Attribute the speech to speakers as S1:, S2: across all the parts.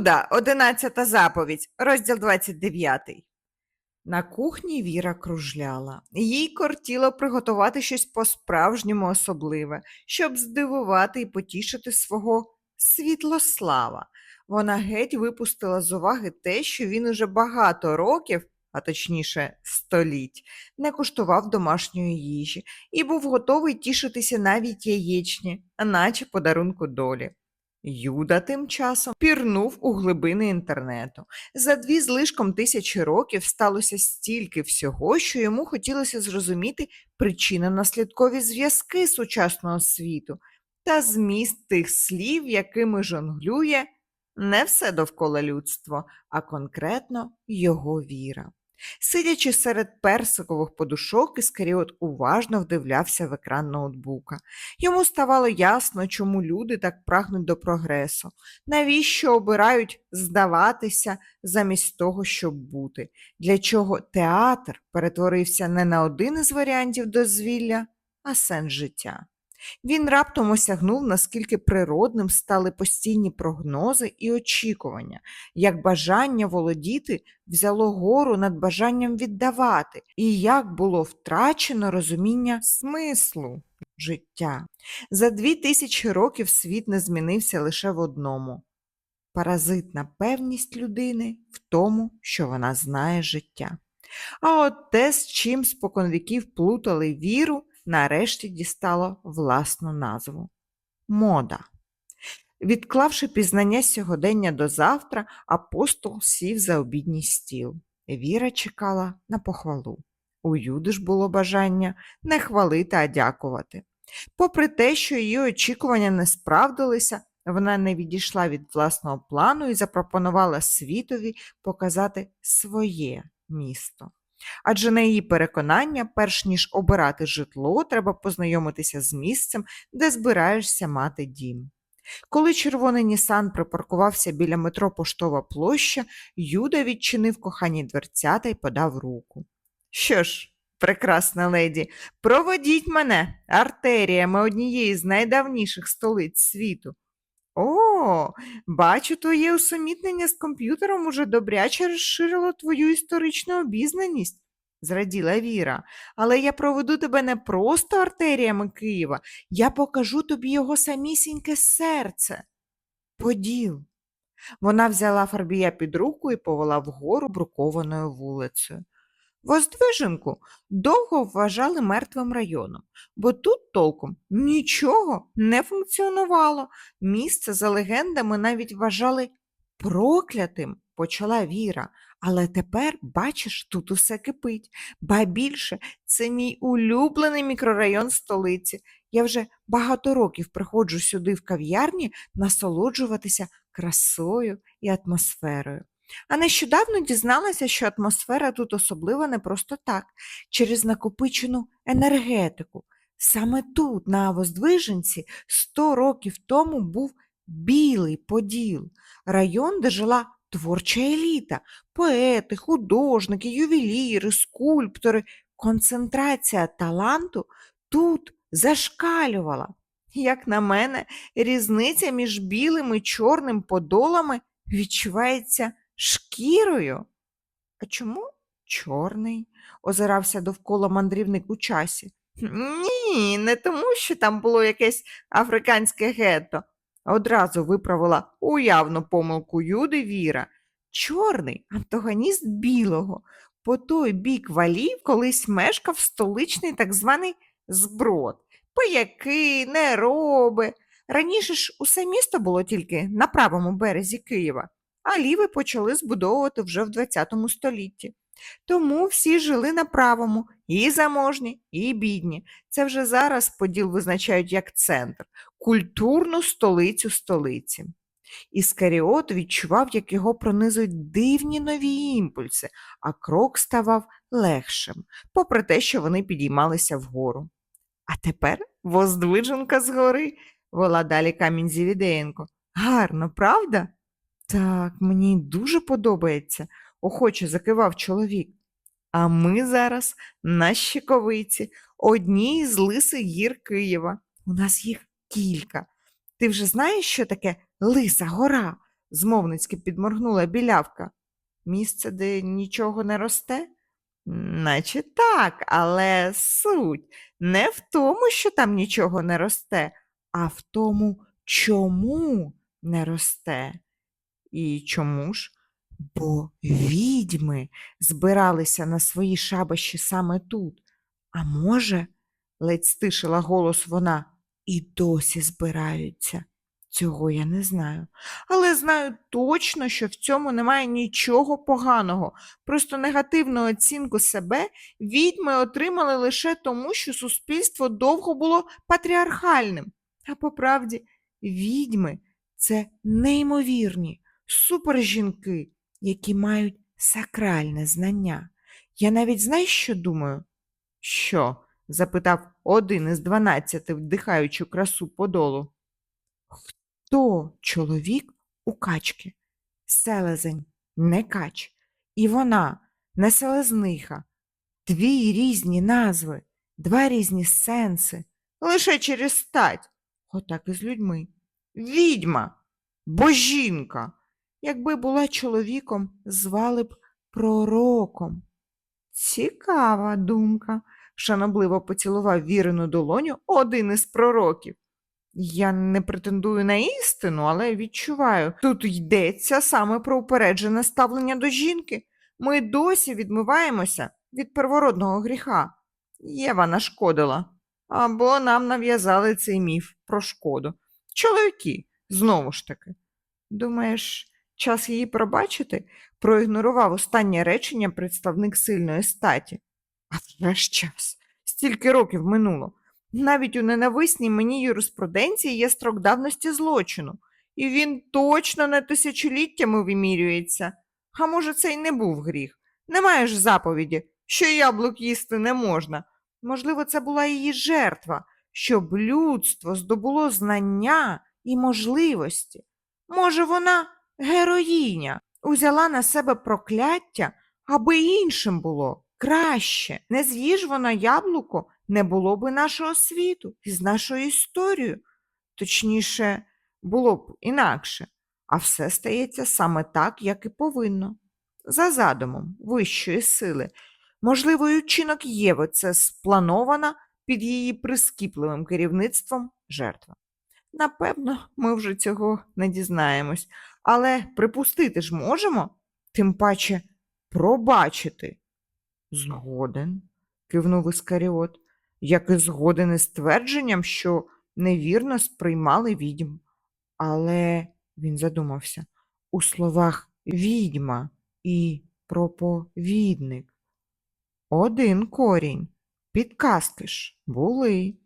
S1: Юда, одинадцята заповідь, розділ 29. На кухні Віра кружляла. Їй кортіло приготувати щось по-справжньому особливе, щоб здивувати і потішити свого світлослава. Вона геть випустила з уваги те, що він уже багато років, а точніше століть, не куштував домашньої їжі і був готовий тішитися навіть яєчні, наче подарунку долі. Юда тим часом пірнув у глибини інтернету. За дві з лишком тисячі років сталося стільки всього, що йому хотілося зрозуміти причинно-наслідкові зв'язки сучасного світу та зміст тих слів, якими жонглює не все довкола людство, а конкретно його віра. Сидячи серед персикових подушок, Іскаріот уважно вдивлявся в екран ноутбука. Йому ставало ясно, чому люди так прагнуть до прогресу, навіщо обирають здаватися замість того, щоб бути, для чого театр перетворився не на один із варіантів дозвілля, а сенс життя. Він раптом осягнув, наскільки природним стали постійні прогнози і очікування, як бажання володіти взяло гору над бажанням віддавати, і як було втрачено розуміння смислу життя. За дві тисячі років світ не змінився лише в одному паразитна певність людини в тому, що вона знає життя. А от те, з чим споконвіків плутали віру, нарешті дістало власну назву мода. Відклавши пізнання сьогодення до завтра, апостол сів за обідній стіл. Віра чекала на похвалу. У Юди ж було бажання не хвалити, а дякувати. Попри те, що її очікування не справдилися, вона не відійшла від власного плану і запропонувала світові показати своє місто. Адже на її переконання, перш ніж обирати житло, треба познайомитися з місцем, де збираєшся мати дім. Коли червоний Нісан припаркувався біля метро Поштова площа, Юда відчинив кохані дверцята і подав руку. Що ж, прекрасна леді, проводіть мене артеріями однієї з найдавніших столиць світу. О, бачу, твоє усамітнення з комп'ютером уже добряче розширило твою історичну обізнаність, зраділа Віра. Але я проведу тебе не просто артеріями Києва, я покажу тобі його самісіньке серце. Поділ. Вона взяла Фарбія під руку і повела вгору брукованою вулицею. Воздвиженку довго вважали мертвим районом, бо тут толком нічого не функціонувало. Місце за легендами навіть вважали проклятим, почала Віра. Але тепер, бачиш, тут усе кипить. Ба більше, це мій улюблений мікрорайон столиці. Я вже багато років приходжу сюди в кав'ярні насолоджуватися красою і атмосферою. А нещодавно дізналася, що атмосфера тут особлива не просто так, через накопичену енергетику. Саме тут, на Воздвиженці, сто років тому був білий поділ, район, де жила творча еліта, поети, художники, ювеліри, скульптори. Концентрація таланту тут зашкалювала. Як на мене, різниця між білим і чорним подолами відчувається шкірою. А чому чорний? озирався довкола мандрівник у часі. Ні, не тому, що там було якесь африканське гетто. Одразу виправила уявну помилку Юди Віра. Чорний антагоніст білого. По той бік валів колись мешкав столичний так званий зброд. Пияки, нероби. Раніше ж усе місто було тільки на правому березі Києва а ліви почали збудовувати вже в ХХ столітті. Тому всі жили на правому, і заможні, і бідні. Це вже зараз поділ визначають як центр, культурну столицю столиці. Іскаріот відчував, як його пронизують дивні нові імпульси, а крок ставав легшим, попри те, що вони підіймалися вгору. А тепер воздвиженка згори, вела далі камінь Зівідеєнко. Гарно, правда? Так, мені дуже подобається, охоче закивав чоловік. А ми зараз на Щековиці, одній з лисих гір Києва. У нас їх кілька. Ти вже знаєш, що таке лиса гора? змовницьки підморгнула білявка. Місце, де нічого не росте? Наче так, але суть не в тому, що там нічого не росте, а в тому, чому не росте. І чому ж? Бо відьми збиралися на свої шабаші саме тут. А може, ледь стишила голос вона, і досі збираються. Цього я не знаю. Але знаю точно, що в цьому немає нічого поганого. Просто негативну оцінку себе відьми отримали лише тому, що суспільство довго було патріархальним. А по правді, відьми це неймовірні супержінки, які мають сакральне знання. Я навіть знаєш, що думаю? Що? запитав один із дванадцяти, вдихаючи красу подолу. Хто чоловік у качки? Селезень, не кач. І вона, не селезниха. Дві різні назви, два різні сенси. Лише через стать. Отак і з людьми. Відьма, божінка. Якби була чоловіком, звали б пророком. Цікава думка, шанобливо поцілував вірену долоню один із пророків. Я не претендую на істину, але відчуваю, тут йдеться саме про упереджене ставлення до жінки. Ми досі відмиваємося від первородного гріха. Єва нашкодила. Або нам нав'язали цей міф про шкоду. Чоловіки, знову ж таки. Думаєш, час її пробачити? проігнорував останнє речення представник сильної статі. А вже ж час. Стільки років минуло. Навіть у ненависній мені юриспруденції є строк давності злочину, і він точно не тисячоліттями вимірюється. А може, це й не був гріх. Немає ж заповіді, що яблук їсти не можна. Можливо, це була її жертва, щоб людство здобуло знання і можливості. Може, вона героїня, узяла на себе прокляття, аби іншим було краще. Не з'їж вона яблуко, не було би нашого світу і з нашою історією. Точніше, було б інакше, а все стається саме так, як і повинно. За задумом вищої сили. Можливо, і вчинок Єви це спланована під її прискіпливим керівництвом жертва. Напевно, ми вже цього не дізнаємось, але припустити ж можемо, тим паче пробачити. Згоден, кивнув Іскаріот, як і згоден із твердженням, що невірно сприймали відьм. Але він задумався у словах відьма і проповідник. Один корінь, підказки ж були.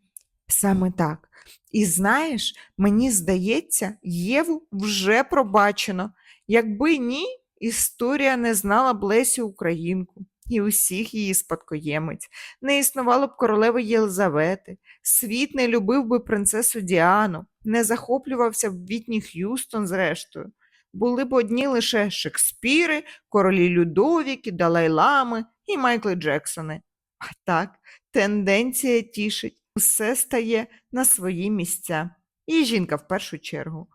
S1: Саме так. І знаєш, мені здається, Єву вже пробачено. Якби ні, історія не знала б Лесю Українку і усіх її спадкоємець, не існувало б королеви Єлизавети, світ не любив би принцесу Діану, не захоплювався б Вітні Х'юстон зрештою. Були б одні лише Шекспіри, королі Людовіки, Далай-Лами і Майкли Джексони. А так, тенденція тішить, усе стає на свої місця. І жінка в першу чергу.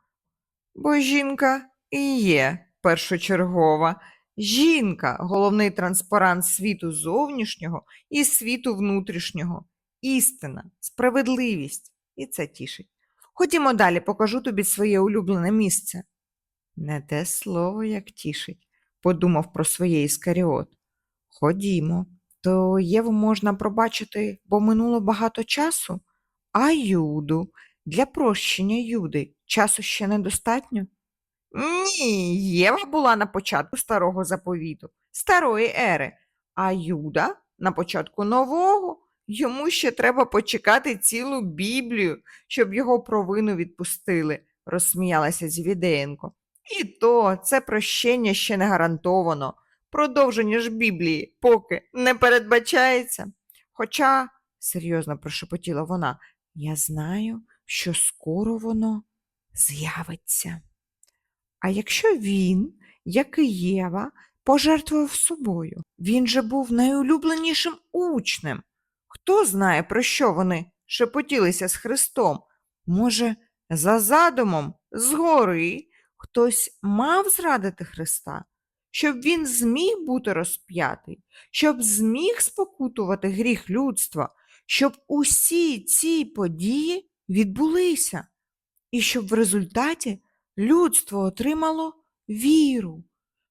S1: Бо жінка і є першочергова. Жінка головний транспарант світу зовнішнього і світу внутрішнього. Істина, справедливість. І це тішить. Ходімо далі, покажу тобі своє улюблене місце. Не те слово, як тішить, подумав про своє Іскаріот. Ходімо, то Єву можна пробачити, бо минуло багато часу, а Юду для прощення Юди часу ще недостатньо. Ні, Єва була на початку старого заповіту, старої ери, а Юда на початку нового. Йому ще треба почекати цілу Біблію, щоб його провину відпустили, розсміялася Звідеєнко. І то це прощення ще не гарантовано. Продовження ж Біблії поки не передбачається. Хоча, серйозно прошепотіла вона, я знаю, що скоро воно з'явиться. А якщо він, як і Єва, пожертвував собою, він же був найулюбленішим учнем. Хто знає, про що вони шепотілися з Христом? Може, за задумом, згори, хтось мав зрадити Христа, щоб він зміг бути розп'ятий, щоб зміг спокутувати гріх людства, щоб усі ці події відбулися, і щоб в результаті людство отримало віру.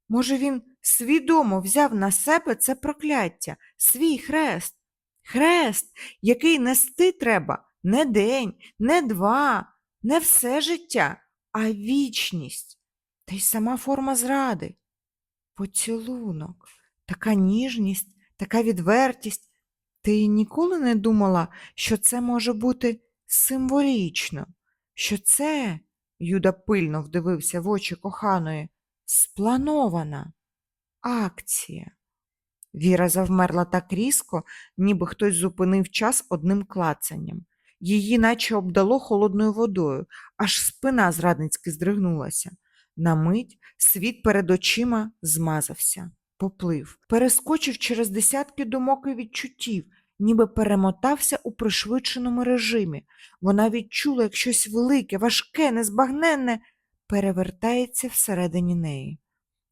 S1: Може, він свідомо взяв на себе це прокляття, свій хрест, хрест, який нести треба не день, не два, не все життя, а вічність, та й сама форма зради. Поцілунок, така ніжність, така відвертість. Ти ніколи не думала, що це може бути символічно, що це, Юда пильно вдивився в очі коханої, спланована акція. Віра завмерла так різко, ніби хтось зупинив час одним клацанням. Її наче обдало холодною водою, аж спина зрадницьки здригнулася. На мить світ перед очима змазався, поплив, перескочив через десятки думок і відчуттів, ніби перемотався у пришвидшеному режимі. Вона відчула, як щось велике, важке, незбагненне перевертається всередині неї.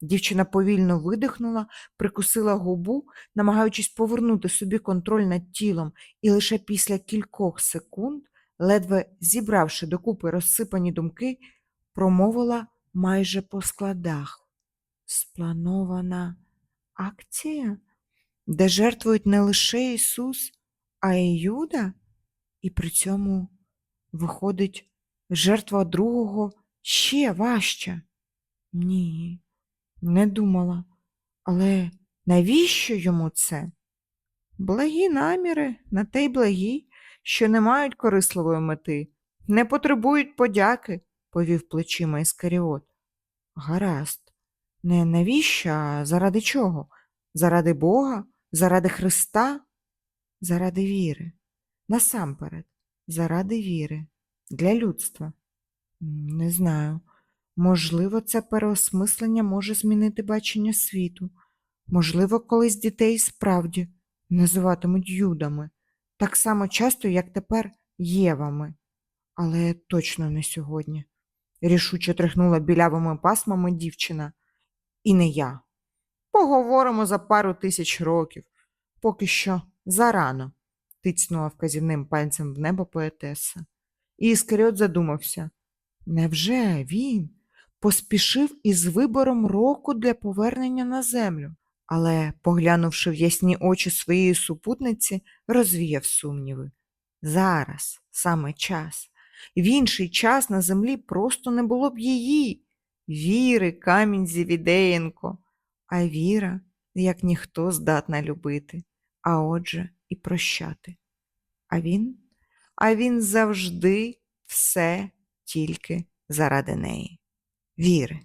S1: Дівчина повільно видихнула, прикусила губу, намагаючись повернути собі контроль над тілом, і лише після кількох секунд, ледве зібравши докупи розсипані думки, промовила майже по складах. Спланована акція, де жертвують не лише Ісус, а й Юда, і при цьому виходить жертва другого ще важча. Ні. Не думала. Але навіщо йому це? Благі наміри на те й благі, що не мають корисливої мети, не потребують подяки, повів плечима Іскаріот. Гаразд. Не навіщо, а заради чого? Заради Бога, заради Христа, заради віри. Насамперед, заради віри, для людства. Не знаю. Можливо, це переосмислення може змінити бачення світу. Можливо, колись дітей справді називатимуть юдами, так само часто, як тепер Євами. Але точно не сьогодні. Рішуче тряхнула білявими пасмами дівчина. І не я. Поговоримо за пару тисяч років. Поки що зарано, тицнула вказівним пальцем в небо поетеса. І Іскаріот задумався. Невже він поспішив із вибором року для повернення на землю, але, поглянувши в ясні очі своєї супутниці, розвіяв сумніви. Зараз саме час. В інший час на землі просто не було б її, віри, камінь Зівідеєнко. А віра, як ніхто здатна любити, а отже і прощати. А він? А він завжди все тільки заради неї. Віри.